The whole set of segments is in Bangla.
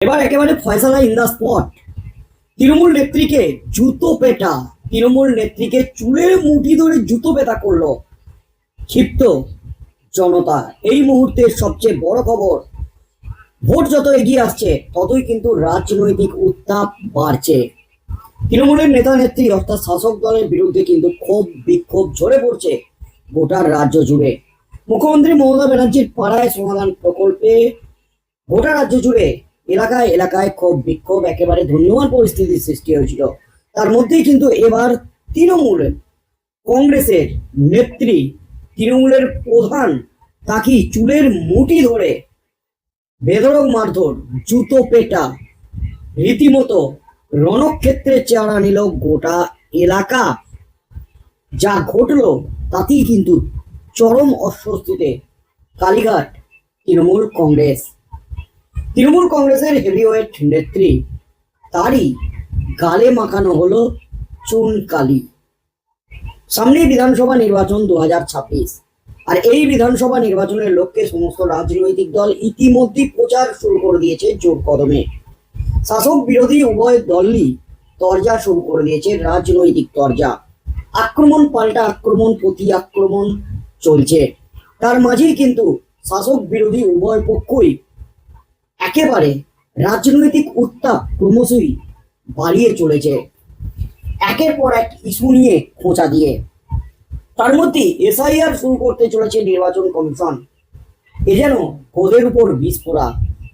এবার একেবারে ফয়সালা ইন দ্য স্পট তৃণমূল নেত্রীকে জুতো পেটা, তৃণমূল নেত্রীকে চুলের মুঠি ধরে জুতো পেটা করল ক্ষিপ্ত জনতা। এই মুহূর্তের সবচেয়ে বড় খবর, ভোট যত এগিয়ে আসছে, ততই কিন্তু রাজনৈতিক উত্তাপ বাড়ছে। তৃণমূলের নেতা নেত্রী অর্থাৎ শাসক দলের বিরুদ্ধে কিন্তু ক্ষোভ, বিক্ষোভ ঝরে পড়ছে গোটার রাজ্য জুড়ে। মুখ্যমন্ত্রী মমতা ব্যানার্জির পাড়ায় সমাধান প্রকল্পে গোটা রাজ্য জুড়ে এলাকায় এলাকায় ক্ষোভ, বিক্ষোভ একেবারে ধন্যবাদ পরিস্থিতির সৃষ্টি হয়েছিল। তার মধ্যেই কিন্তু এবার তৃণমূল কংগ্রেসের নেত্রী, তৃণমূলের প্রধান, তাকে চুলের মুঠি ধরে বেধড়ক মারধর, জুতো পেটা, রীতিমতো রণক্ষেত্রে চেহারা নিল গোটা এলাকা। যা ঘটলো তাতেই কিন্তু চরম অস্বস্তিতে কালীঘাট তৃণমূল কংগ্রেস। তৃণমূল কংগ্রেসের হেভিওয়েট নেত্রী, তারই গালে মাখানো হলো চুন কালি। সামনে বিধানসভা নির্বাচন দুহাজার ছাব্বিশ। আর এই বিধানসভা নির্বাচনের লক্ষ্যে সমস্ত রাজনৈতিক দল ইতিমধ্যেই প্রচার শুরু করে দিয়েছে জোর কদমে। শাসক বিরোধী উভয় দলই তরজা শুরু করে দিয়েছে রাজনৈতিক তরজা। আক্রমণ পাল্টা আক্রমণ, প্রতি আক্রমণ চলছে। তার মাঝেই কিন্তু শাসক বিরোধী উভয় পক্ষই একেবারে রাজনৈতিক উত্তাপ ক্রমশই বাড়িয়ে চলেছে। একের পর এক ইস্যু নিয়ে খোঁচা দিয়ে। তার মধ্যে এসআইআর শুরু করতে চলেছে নির্বাচন কমিশন। এ যেন ওদের উপর বিস্ফোরা।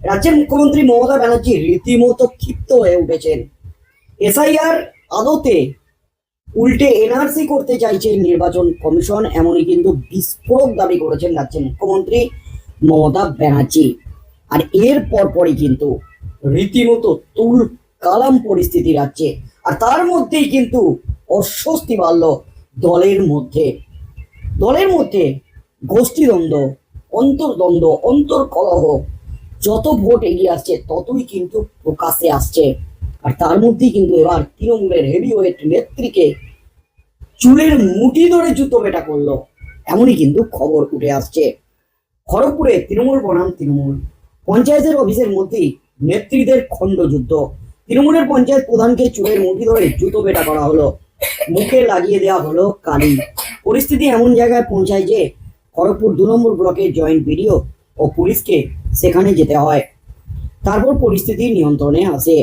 রাজ্যের মুখ্যমন্ত্রী মমতা ব্যানার্জি রীতিমতো ক্ষিপ্ত হয়ে উঠেছেন। এসআইআর আদতে উল্টে এনআরসি করতে চাইছে নির্বাচন কমিশন, এমনই কিন্তু বিস্ফোরক দাবি করেছেন রাজ্যের মুখ্যমন্ত্রী মমতা ব্যানার্জি। আর এর পরপরই কিন্তু রীতিমতো তুল কালাম পরিস্থিতি রাজ্যে আর তার মধ্যেই কিন্তু অস্বস্তি বাড়ল দলের মধ্যে। দলের মধ্যে গোষ্ঠীদ্বন্দ্ব, অন্তর্দ্বন্দ্ব, অন্তর্কলহ, যত ভোট এগিয়ে আসছে, ততই কিন্তু প্রকাশে আসছে। আর তার মধ্যেই কিন্তু এবার তৃণমূলের হেভিওয়েট নেত্রীকে চুলের মুঠি ধরে জুতো বেটা করল। এমনই কিন্তু খবর উঠে আসছে। খড়গপুরে তৃণমূল বনাম তৃণমূল। পঞ্চায়েতের অফিসের মধ্যেই নেত্রীদের খণ্ডযুদ্ধ তৃণমূলের পঞ্চায়েত প্রধানকে চুলের মুঠি ধরে জুতো পেটা করা হলো। মুখে লাগিয়ে দেওয়া হলো কালি। পরিস্থিতি এমন জায়গায় পৌঁছায় যে খড়গপুর দু নম্বর ব্লকের জয়েন্ট বিডিও ও পুলিশকে সেখানে যেতে হয়। তারপর পরিস্থিতি নিয়ন্ত্রণে আসে।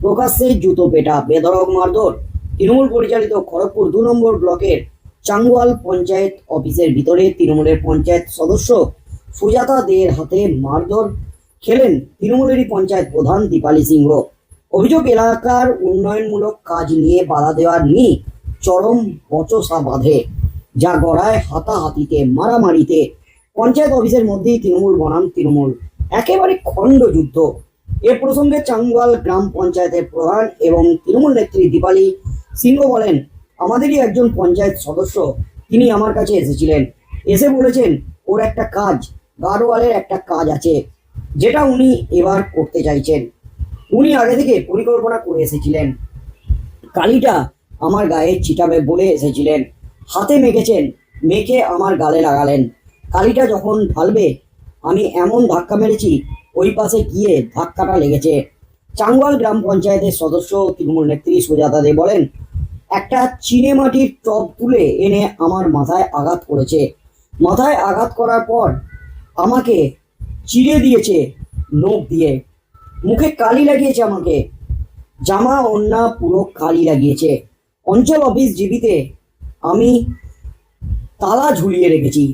প্রকাশ্যে জুতো পেটা বেধড়ক মারধর। তৃণমূল পরিচালিত খড়গপুর দু নম্বর ব্লকের চাঙ্গুয়াল পঞ্চায়েত অফিসের ভিতরে তৃণমূলের পঞ্চায়েত সদস্য সুজাতা দের হাতে মারধর খেলেন তৃণমূলেরই পঞ্চায়েত প্রধান দীপালি সিংহ। অভিযোগ, এলাকার উন্নয়নমূলক কাজ নিয়ে বাধা দেওয়ার নিয়ে চরম বচসা বাঁধে, যা গড়ায় হাতাহাতিতে, মারামারিতে। পঞ্চায়েত অফিসের মধ্যেই তৃণমূল বনাম তৃণমূল। একেবারে খণ্ড যুদ্ধ। এ প্রসঙ্গে চাঙ্গুয়াল গ্রাম পঞ্চায়েতের প্রধান এবং তৃণমূল নেত্রী দীপালি সিংহ বলেন, আমাদেরই একজন পঞ্চায়েত সদস্য, তিনি আমার কাছে এসেছিলেন। এসে বলেছেন, ওর একটা কাজ গার্ডওয়ালের একটা কাজ আছে। যেটা উনি এবার করতে চাইছেন। উনি আগে থেকে পরিকল্পনা করে এসেছিলেন। কালিটা আমার গায়ে চিটাবে বলে এসেছিলেন। হাতে মেখেছেন, মেখে আমার গালে লাগালেন। কালিটা যখন ঢালবে, আমি এমন ধাক্কা মেরেছি, ওই পাশে গিয়ে ধাক্কাটা লেগেছে। চাঙ্গল গ্রাম পঞ্চায়েতের সদস্য তৃণমূল নেত্রী সুজাতা দে বলেন, একটা চিনে মাটির টব তুলে এনে আমার মাথায় আঘাত করেছে। মাথায় আঘাত করার পর আমাকে চিড়ে দিয়েছে নখ দিয়ে। মুখে কালি লাগিয়েছে আমাকে। জামা ওন্না পুরো কালি লাগিয়েছে। অঞ্চল অফিস জীবিতে আমি তালা ঝুলিয়ে রেখেছি।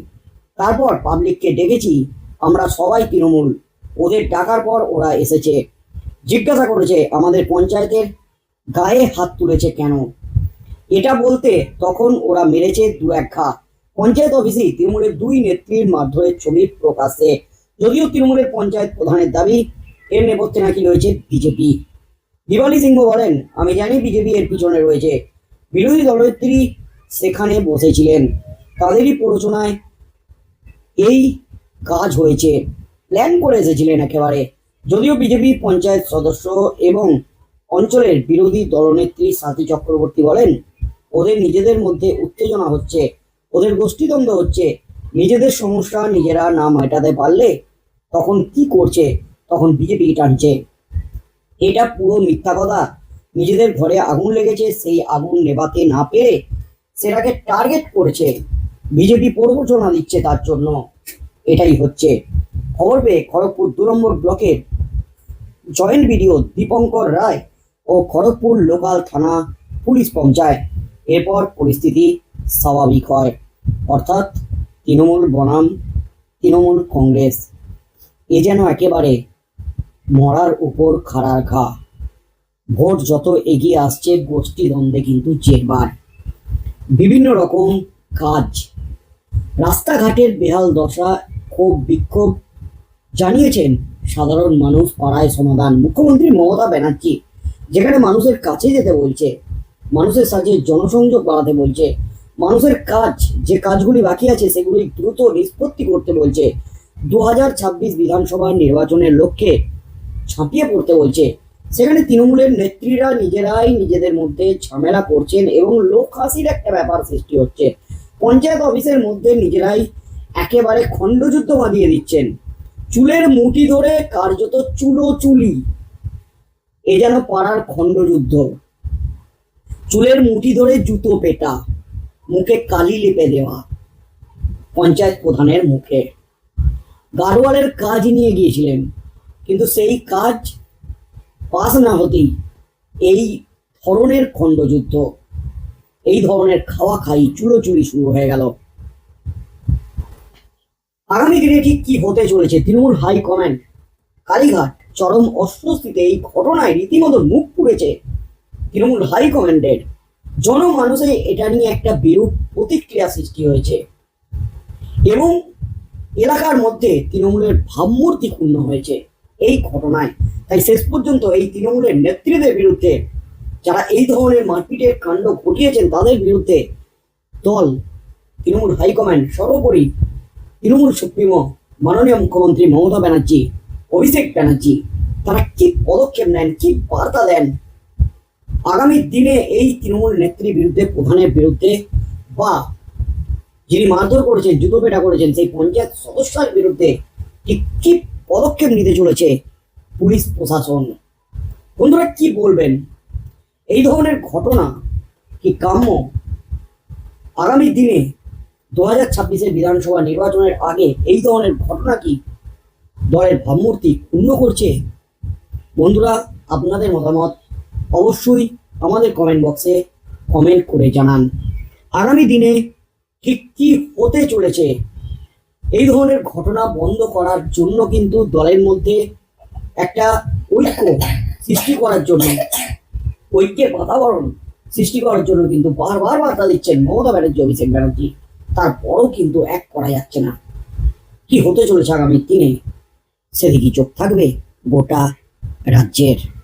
তারপর পাবলিককে ডেকেছি। আমরা সবাই তৃণমূল। ওদের ডাকার পর ওরা এসেছে। জিজ্ঞাসা করেছে, আমাদের পঞ্চায়েতের গায়ে হাত তুলেছে কেন? এটা বলতে তখন ওরা মেরেছে দু এক ঘা। পঞ্চায়েত অফিসে তৃণমূলের দুই নেত্রীর মাধ্যমে ছবি প্রকাশ্যে যদিও তৃণমূলের পঞ্চায়েত প্রধানের দাবি এর নেপথ্যে নাকি রয়েছে বিজেপি। দিবালি সিংহ বলেন, আমি জানি বিজেপি এর পিছনে রয়েছে। বিরোধী দলনেত্রী সেখানে বসেছিলেন। তাদেরই প্ররোচনায় এই কাজ হয়েছে। প্ল্যান করে এসেছিলেন একেবারে। যদিও বিজেপি পঞ্চায়েত সদস্য এবং অঞ্চলের বিরোধী দলনেত্রী সাথী চক্রবর্তী বলেন, ওদের নিজেদের মধ্যে উত্তেজনা হচ্ছে। ওদের গোষ্ঠীদ্বন্দ্ব হচ্ছে। নিজেদের সমস্যা নিজেরা না মেটাতে পারলে তখন কি করছে? তখন বিজেপি টানছে। এটা পুরো মিথ্যা কথা। নিজেদের ঘরে আগুন লেগেছে, সেই আগুন নেভাতে না পেরে সেটাকে টার্গেট করেছে। বিজেপি প্রবচনা দিচ্ছে তার জন্য। এটাই হচ্ছে। খবর পেয়ে খড়গপুর দু নম্বর ব্লকের জয়েন্ট বিডিও দীপঙ্কর রায় ও খড়গপুর লোকাল থানা পুলিশ পৌঁছায়। এরপর পরিস্থিতি স্বাভাবিক হয়। অর্থাৎ তৃণমূল বনাম, তৃণমূল কংগ্রেস। এ যেন একেবারে মরার উপর খাড়ার ঘা। ভোট যত এগিয়ে আসছে গোষ্ঠী দ্বন্দ্বে কিন্তু জেরবার। বিভিন্ন রকম কাজ। রাস্তাঘাটের বেহাল দশা ক্ষোভ বিক্ষোভ জানিয়েছেন সাধারণ মানুষ পাড়ায় সমাধান। মুখ্যমন্ত্রী মমতা ব্যানার্জি যেখানে মানুষের কাছে যেতে বলছে, মানুষের সাথে জনসংযোগ বাড়াতে বলছে, মানুষের কাজ, যে কাজগুলি বাকি আছে সেগুলি দ্রুত নিষ্পত্তি করতে বলছে দু হাজার ছাব্বিশ বিধানসভা নির্বাচনের লক্ষ্যে ঝাঁপিয়ে পড়তে বলছে। সেখানে তৃণমূলের নেত্রীরা নিজেরাই নিজেদের মধ্যে ঝামেলা করছেন এবং লোক হাসির একটা ব্যাপার সৃষ্টি হচ্ছে। পঞ্চায়েত অফিসের মধ্যে নিজেরাই একেবারে খণ্ডযুদ্ধ বাঁধিয়ে দিচ্ছেন। চুলের মুঠি ধরে কার্যত চুলো চুলি এ যেন পাড়ার খণ্ডযুদ্ধ। চুলের মুঠি ধরে জুতো পেটা। মুখে কালি লেপে দেওয়া। পঞ্চায়েত প্রধানের মুখে। গাড়োয়ালের কাজ নিয়ে গিয়েছিলেন। কিন্তু সেই কাজ পাস না হতেই এই ধরনের খণ্ডযুদ্ধ, এই ধরনের খাওয়া খাই চুরোচুরি শুরু হয়ে গেল। আগামী দিনে ঠিক কি হতে চলেছে তৃণমূল হাইকমান্ড কালীঘাট চরম অস্বস্তিতে এই ঘটনায় রীতিমতো মুখ পুড়েছে তৃণমূল হাইকমান্ডের জনমানুষে এটা নিয়ে একটা বিরূপ প্রতিক্রিয়া সৃষ্টি হয়েছে। এবং এলাকার মধ্যে তৃণমূলের ভাবমূর্তি ক্ষুণ্ণ হয়েছে এই ঘটনায়। তাই শেষ পর্যন্ত এই তৃণমূলের নেতৃত্বের বিরুদ্ধে যারা এই ধরনের মারপিটের কাণ্ড ঘটিয়েছেন তাদের বিরুদ্ধে দল, তৃণমূল হাইকমান্ড, সর্বোপরি তৃণমূল সুপ্রিমো, মাননীয় মুখ্যমন্ত্রী মমতা ব্যানার্জি, অভিষেক ব্যানার্জি, তারা কি পদক্ষেপ নেন, কি বার্তা দেন? আগামী দিনে এই তৃণমূল নেত্রীর বিরুদ্ধে, প্রধানের বিরুদ্ধে বা যিনি মারধর করেছেন জুতো পেটা করেছেন, সেই পঞ্চায়েত সদস্যের বিরুদ্ধে ঠিক কি পদক্ষেপ নিতে চলেছে পুলিশ প্রশাসন? বন্ধুরা, কি বলবেন? এই ধরনের ঘটনা কি কাম্য? আগামী দিনে দু হাজার ছাব্বিশের বিধানসভা নির্বাচনের আগে এই ধরনের ঘটনা কি দলের ভাবমূর্তি ক্ষুণ্ণ করছে? বন্ধুরা, আপনাদের মতামত অবশ্যই আমাদের কমেন্ট বক্সে কমেন্ট করে জানান। আগামী দিনে ঠিক কি হতে চলেছে? এই ধরনের ঘটনা বন্ধ করার জন্য কিন্তু দলের মধ্যে একটা ঐক্য সৃষ্টি করার জন্য, ঐক্যের বাতাবরণ সৃষ্টি করার জন্য কিন্তু বারবার বার্তা দিচ্ছেন মমতা ব্যানার্জি, অভিষেক ব্যানার্জি। তারপরও কিন্তু এক করা যাচ্ছে না। কি হতে চলেছে আগামী দিনে? সেদিকে চোখ থাকবে গোটা রাজ্যের।